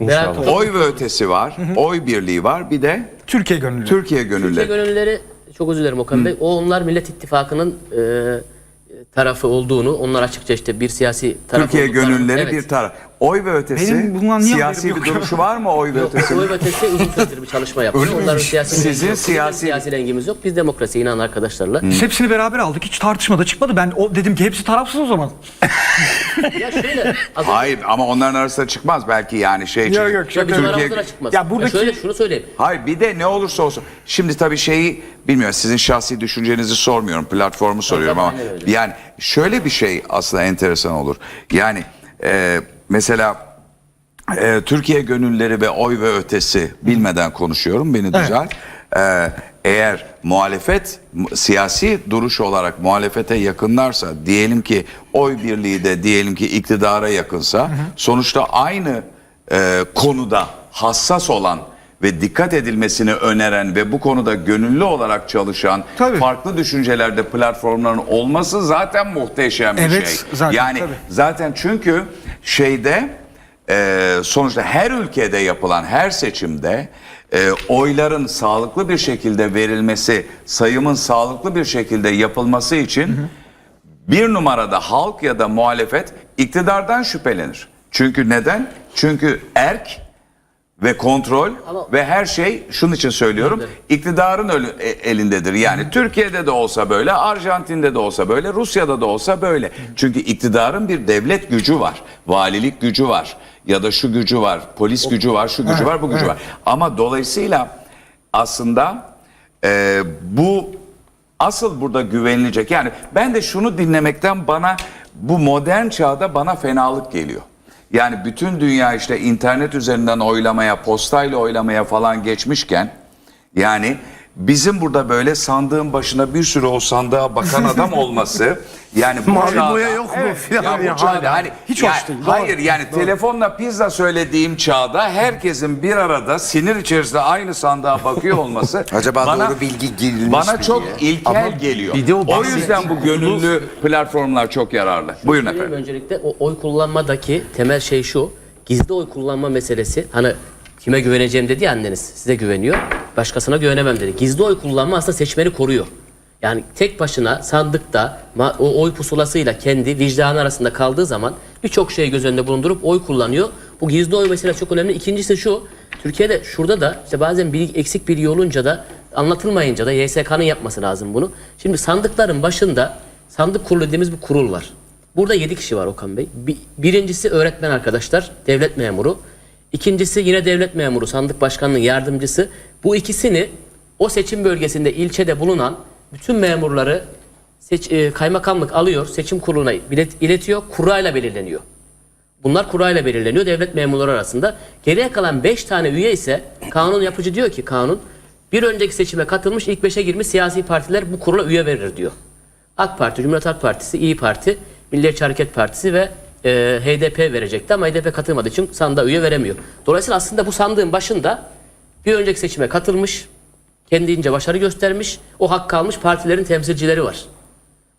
Beraber- Oy ve ötesi var. Oy birliği var. Bir de Türkiye gönüllü. Türkiye Türkiye gönüllüleri çok özür dilerim Okan Bey. O onlar Millet İttifakı'nın e, tarafı olduğunu, onlar açıkça işte bir siyasi taraf Türkiye olduklarını- gönülleri Evet. bir taraf. Oy ve ötesi Benim bundan niye siyasi haberim bir yok? duruşu var mı oy ve Yok, ötesi? Oy ve ötesi uzun süredir bir çalışma yapıyor. Öyle? Onların siyasi Sizin rengi yok. Bizim siyasi- siyasi rengimiz yok. Biz demokrasiye inanan arkadaşlarla. Biz hepsini beraber aldık. Hiç tartışmada çıkmadı. Ben o dedim ki hepsi tarafsız o zaman. ya şöyle az önce- Hayır ama onların arasında çıkmaz belki yani şey için. Yok, yok, Ya bizim Türkiye- aramızda da çıkmaz. Ya Ya buradaki- şöyle şunu söyleyeyim. Hayır bir de ne olursa olsun. Şimdi tabii şeyi bilmiyorum sizin şahsi düşüncenizi sormuyorum. Platformu soruyorum ama aynen öyle. yani şöyle bir şey aslında enteresan olur. Yani e, mesela e, Türkiye gönülleri ve oy ve ötesi bilmeden konuşuyorum beni düzelt. E, eğer muhalefet mu- siyasi duruş olarak muhalefete yakınlarsa diyelim ki oy birliği de diyelim ki iktidara yakınsa sonuçta aynı e, konuda hassas olan ve dikkat edilmesini öneren ve bu konuda gönüllü olarak çalışan Tabii. farklı düşüncelerde platformların olması zaten muhteşem bir Evet, şey. zaten, yani tabii. zaten çünkü şeyde e, sonuçta her ülkede yapılan her seçimde e, oyların sağlıklı bir şekilde verilmesi, sayımın sağlıklı bir şekilde yapılması için bir numarada halk ya da muhalefet iktidardan şüphelenir. Çünkü neden? Çünkü erk ve kontrol Ama- ve her şey şunun için söylüyorum iktidarın ölü- e- elindedir. Yani Türkiye'de de olsa böyle, Arjantin'de de olsa böyle, Rusya'da da olsa böyle. Çünkü iktidarın bir devlet gücü var, valilik gücü var ya da şu gücü var, polis gücü var, şu gücü var, bu gücü var. Ama dolayısıyla aslında e, bu asıl burada güvenilecek. Yani ben de şunu dinlemekten bana bu modern çağda bana fenalık geliyor. Yani bütün dünya işte internet üzerinden oylamaya, postayla oylamaya falan geçmişken yani bizim burada böyle sandığın başına bir sürü o sandığa bakan adam olması yani bu Mavi çağda- boya yok mu filan ya bu ya çağda hala. hani Hiç yani hoş değil, Hayır doğru, yani telefonla pizza söylediğim çağda herkesin bir arada sinir içerisinde aynı sandığa bakıyor olması Acaba doğru bilgi girilmiş Bana mi çok diye. ilkel geliyor. bir de o o bahsettiği yüzden bu gönüllü platformlar çok yararlı. Buyurun Söyleyeyim efendim. Öncelikle o oy kullanmadaki temel şey şu. Gizli oy kullanma meselesi. Hani kime güveneceğim dedi ya anneniz. Size güveniyor. Başkasına güvenemem dedi. Gizli oy kullanma aslında seçmeni koruyor. Yani tek başına sandıkta o oy pusulasıyla kendi vicdanı arasında kaldığı zaman birçok şeyi göz önünde bulundurup oy kullanıyor. Bu gizli oy meselesi çok önemli. İkincisi şu. Türkiye'de şurada da işte bazen bilgi, eksik bilgi olunca da anlatılmayınca da YSK'nın yapması lazım bunu. Şimdi sandıkların başında sandık kurulu dediğimiz bir kurul var. Burada 7 kişi var Okan Bey. Bi- Birincisi öğretmen arkadaşlar, devlet memuru. İkincisi yine devlet memuru, sandık başkanının yardımcısı. Bu ikisini o seçim bölgesinde ilçede bulunan bütün memurları seç, e, kaymakamlık alıyor, seçim kuruluna bilet, iletiyor, kurayla belirleniyor. Bunlar kurayla belirleniyor devlet memurları arasında. Geriye kalan 5 tane üye ise kanun yapıcı diyor ki kanun bir önceki seçime katılmış ilk 5'e girmiş siyasi partiler bu kurula üye verir diyor. AK Parti, Cumhuriyet Halk Partisi, İyi Parti, Milliyetçi Hareket Partisi ve e, HDP verecekti ama HDP katılmadığı için sandığa üye veremiyor. Dolayısıyla aslında bu sandığın başında bir önceki seçime katılmış, kendince başarı göstermiş, o hak kalmış partilerin temsilcileri var.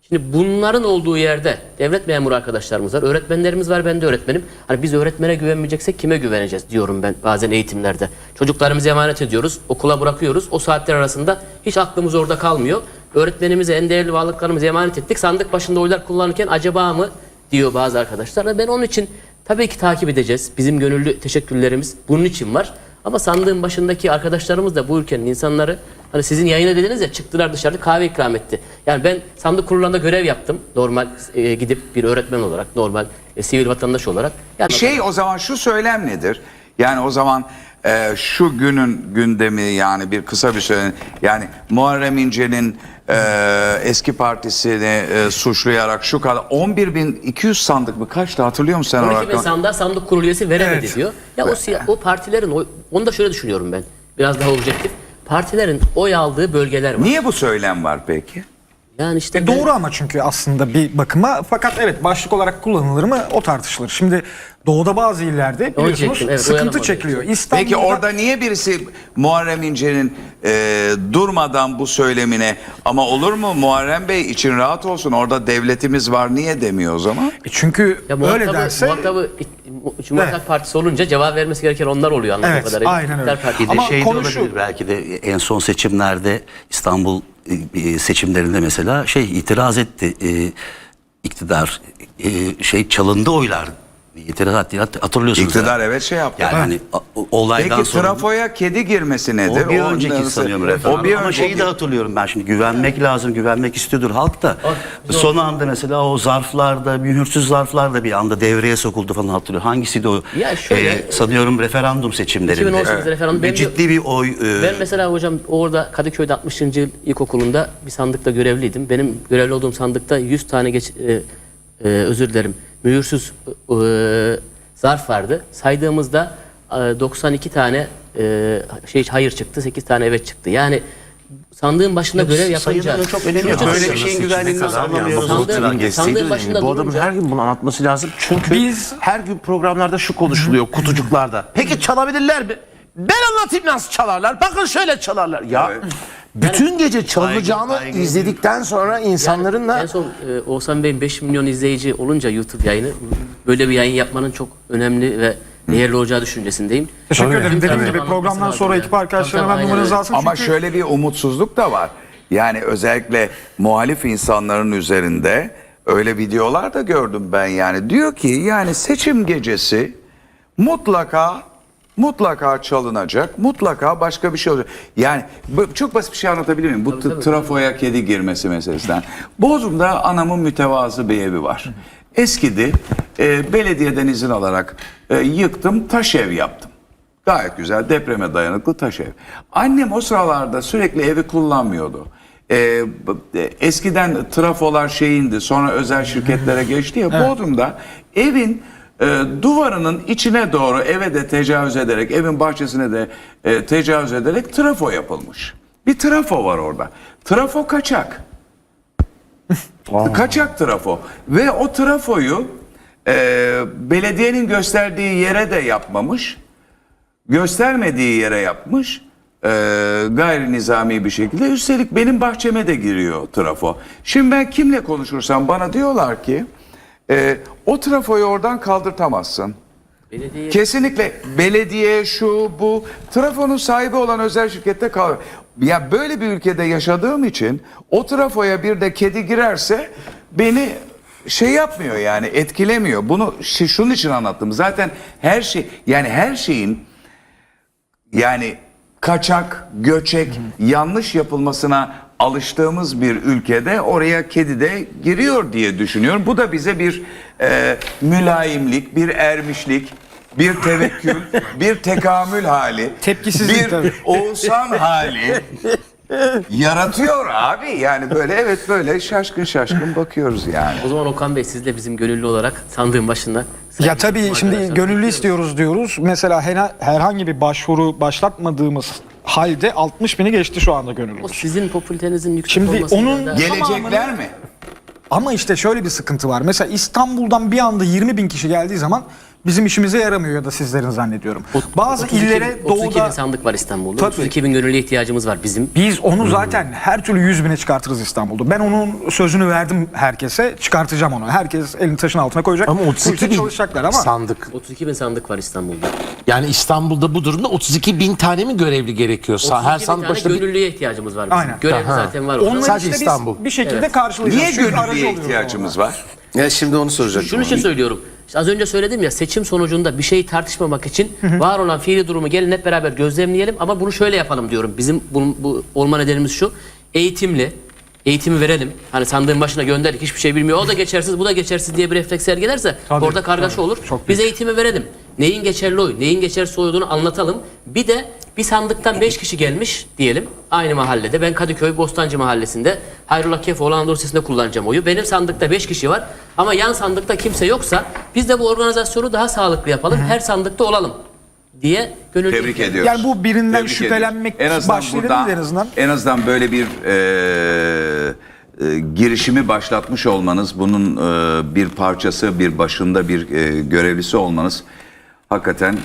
Şimdi bunların olduğu yerde devlet memuru arkadaşlarımız var, öğretmenlerimiz var, ben de öğretmenim. Hani biz öğretmene güvenmeyeceksek kime güveneceğiz diyorum ben bazen eğitimlerde. Çocuklarımızı emanet ediyoruz, okula bırakıyoruz. O saatler arasında hiç aklımız orada kalmıyor. Öğretmenimize en değerli varlıklarımızı emanet ettik. Sandık başında oylar kullanırken acaba mı diyor bazı arkadaşlar. Ben onun için tabii ki takip edeceğiz. Bizim gönüllü teşekkürlerimiz bunun için var. Ama sandığın başındaki arkadaşlarımız da bu ülkenin insanları hani sizin yayına dediniz ya çıktılar dışarıda kahve ikram etti. Yani ben sandık kurullarında görev yaptım. Normal e, gidip bir öğretmen olarak, normal e, sivil vatandaş olarak. Yani Şey o zaman şu söylem nedir? Yani o zaman e, şu günün gündemi yani bir kısa bir söylem yani Muharrem İnce'nin e, eski partisini e, suçlayarak şu kadar 11.200 sandık mı kaçtı hatırlıyor musun sen o 12 bin rakamı? sandığa sandık kurulu üyesi veremedi Evet. diyor. Ya o, siya- o partilerin, o- onu da şöyle düşünüyorum ben. Biraz daha objektif. Partilerin oy aldığı bölgeler var. Niye bu söylem var peki? Yani işte E ben- doğru ama çünkü aslında bir bakıma fakat evet başlık olarak kullanılır mı o tartışılır. Şimdi doğuda bazı illerde biliyorsunuz diyecektim, evet, sıkıntı çekiliyor. İstanbul'da Peki orada niye birisi Muharrem İnce'nin e, durmadan bu söylemine ama olur mu Muharrem Bey için rahat olsun orada devletimiz var niye demiyor o zaman? E çünkü Ya öyle muhatabı, derse muhatabı Cumhuriyet. Halk Partisi olunca cevap vermesi gereken onlar oluyor anladığım Evet, kadarıyla. aynen öyle. İktidar Partisi. Bir de Ama şey de konu şu- olabilir belki de en son seçimlerde İstanbul e, seçimlerinde mesela şey itiraz etti e, iktidar e, şey çalındı oylar itiraz etti Hat- hatırlıyorsunuz. İktidar herhalde. evet şey yaptı. Yani hani o- olaydan Peki sonra trafoya kedi girmesi nedir? o bir O önceki nasıl- sanıyorum referandum. O bir Ama şeyi de hatırlıyorum ben şimdi güvenmek lazım, güvenmek istiyordur halk da. Son anda mesela o zarflarda, mühürsüz zarflar da bir anda devreye sokuldu falan hatırlıyorum. Hangisiydi o? Ya şöyle- sanıyorum referandum seçimlerinde. 2018 referandum. Ve Ben bir- ciddi bir oy. e, Ben mesela hocam orada Kadıköy'de 60. yıl ilkokulunda bir sandıkta görevliydim. Benim görevli olduğum sandıkta 100 tane geç, e, e, özür dilerim mühürsüz e, zarf vardı. Saydığımızda e, 92 tane e, şey hayır çıktı, 8 tane evet çıktı. Yani sandığın başında görev yapınca çok önemi yok. Böyle bir şeyin güvenliğini nasıl anlamıyoruz? Sandığın, sandığın başında Bu adamın her gün bunu anlatması lazım. Çünkü Biz- her gün programlarda şu konuşuluyor kutucuklarda. Peki çalabilirler mi? Ben anlatayım nasıl çalarlar. Bakın şöyle çalarlar. Ya bütün gece çalınacağını Saygı- saygı- izledikten sonra insanların da En son e, Oğuzhan Bey'in 5 milyon izleyici olunca YouTube yayını böyle bir yayın yapmanın çok önemli ve değerli olacağı düşüncesindeyim. Teşekkür ederim. Dediğim gibi programdan sonra ekip hemen aynen numaranızı alsın. Ama çünkü şöyle bir umutsuzluk da var. Yani özellikle muhalif insanların üzerinde öyle videolar da gördüm ben yani. Diyor ki yani seçim gecesi mutlaka mutlaka çalınacak. Mutlaka başka bir şey olacak. Yani çok basit bir şey anlatabilir miyim? Bu t- trafoya kedi girmesi meselesinden. Bodrum'da anamın mütevazı bir evi var. Eskidi. E, belediyeden izin alarak e, yıktım, taş ev yaptım. Gayet güzel depreme dayanıklı taş ev. Annem o sıralarda sürekli evi kullanmıyordu. B- e, eskiden trafolar şeyindi sonra özel şirketlere geçti ya Bodrum'da evin e, duvarının içine doğru eve de tecavüz ederek evin bahçesine de e, tecavüz ederek trafo yapılmış. Bir trafo var orada. Trafo kaçak. Kaçak trafo. Ve o trafoyu e, belediyenin gösterdiği yere de yapmamış göstermediği yere yapmış e, gayri nizami bir şekilde. Üstelik benim bahçeme de giriyor trafo. Şimdi ben kimle konuşursam bana diyorlar ki e, o trafoyu oradan kaldırtamazsın. Belediye Kesinlikle belediye şu bu trafonun sahibi olan özel şirkette kal. Ya böyle bir ülkede yaşadığım için o trafoya bir de kedi girerse beni şey yapmıyor yani etkilemiyor. Bunu şunun için anlattım. Zaten her şey yani her şeyin yani kaçak, göçek, yanlış yapılmasına alıştığımız bir ülkede oraya kedi de giriyor diye düşünüyorum. Bu da bize bir e, mülayimlik, bir ermişlik, bir tevekkül, bir tekamül hali, Tepkisizlik bir tabii. Oğuzhan hali yaratıyor abi. Yani böyle evet böyle şaşkın şaşkın bakıyoruz yani. O zaman Okan Bey siz de bizim gönüllü olarak sandığın başında. Ya tabii şimdi gönüllü istiyoruz diyoruz. Mesela herhangi bir başvuru başlatmadığımız halde 60 bini geçti şu anda O gönüllümüz. sizin popülitenizin yüksek Şimdi olmasından onun- da- Gelecekler mi? Ama işte şöyle bir sıkıntı var. Mesela İstanbul'dan bir anda 20 bin kişi geldiği zaman bizim işimize yaramıyor ya da sizlerin zannediyorum. Bazı 32 bin- illere 32 bin doğuda sandık var İstanbul'da. Tabii. 32 bin gönüllüye ihtiyacımız var bizim. biz onu zaten her türlü 100 bine çıkartırız İstanbul'da. Ben onun sözünü verdim herkese. Çıkartacağım onu. Herkes elini taşın altına koyacak. ama Bu 32 işte bin çalışacaklar ama sandık. 32 bin sandık var İstanbul'da. Yani İstanbul'da bu durumda 32 bin tane mi görevli gerekiyor? 32 Her bin sandık tane başına bir... gönüllüye ihtiyacımız var bizim. Aynen. Görev Aha. zaten var orada. onları Sadece işte İstanbul. biz bir şekilde Evet. karşılayacağız. Niye Çünkü aracı gönüllüye oluyoruz ihtiyacımız var? Ya şimdi onu soracaktım. Şunun için söylüyorum. İşte az önce söyledim ya seçim sonucunda bir şeyi tartışmamak için var olan fiili durumu gelin hep beraber gözlemleyelim ama bunu şöyle yapalım diyorum. Bizim bu, bu olma nedenimiz şu. Eğitimli, eğitimi verelim. Hani sandığın başına gönderdik hiçbir şey bilmiyor. O da geçersiz, bu da geçersiz diye bir refleks sergilerse Tabii, orada kargaşa tabii. olur. Biz eğitimi verelim. Neyin geçerli oy, neyin geçersiz olduğunu anlatalım. Bir de bir sandıktan 5 kişi gelmiş diyelim aynı mahallede. Ben Kadıköy Bostancı mahallesinde Hayrullah Kefoğlu Anadolu Lisesi'nde kullanacağım oyu. Benim sandıkta 5 kişi var ama yan sandıkta kimse yoksa biz de bu organizasyonu daha sağlıklı yapalım. Her sandıkta olalım diye gönüllü Tebrik ediyoruz. Yani bu birinden Tebrik şüphelenmek ediyoruz. en azından başlayalım burada, en azından. En azından böyle bir e, e, girişimi başlatmış olmanız, bunun e, bir parçası, bir başında bir e, görevlisi olmanız hakikaten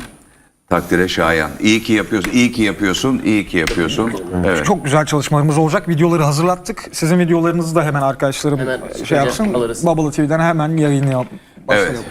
takdire şayan. İyi ki yapıyorsun, iyi ki yapıyorsun, iyi ki yapıyorsun. Evet. Çok güzel çalışmalarımız olacak. Videoları hazırlattık. Sizin videolarınızı da hemen arkadaşlarım Hemen şey yapsın. alırız. Bubble TV'den hemen yayınlayalım. Evet. Başlayalım.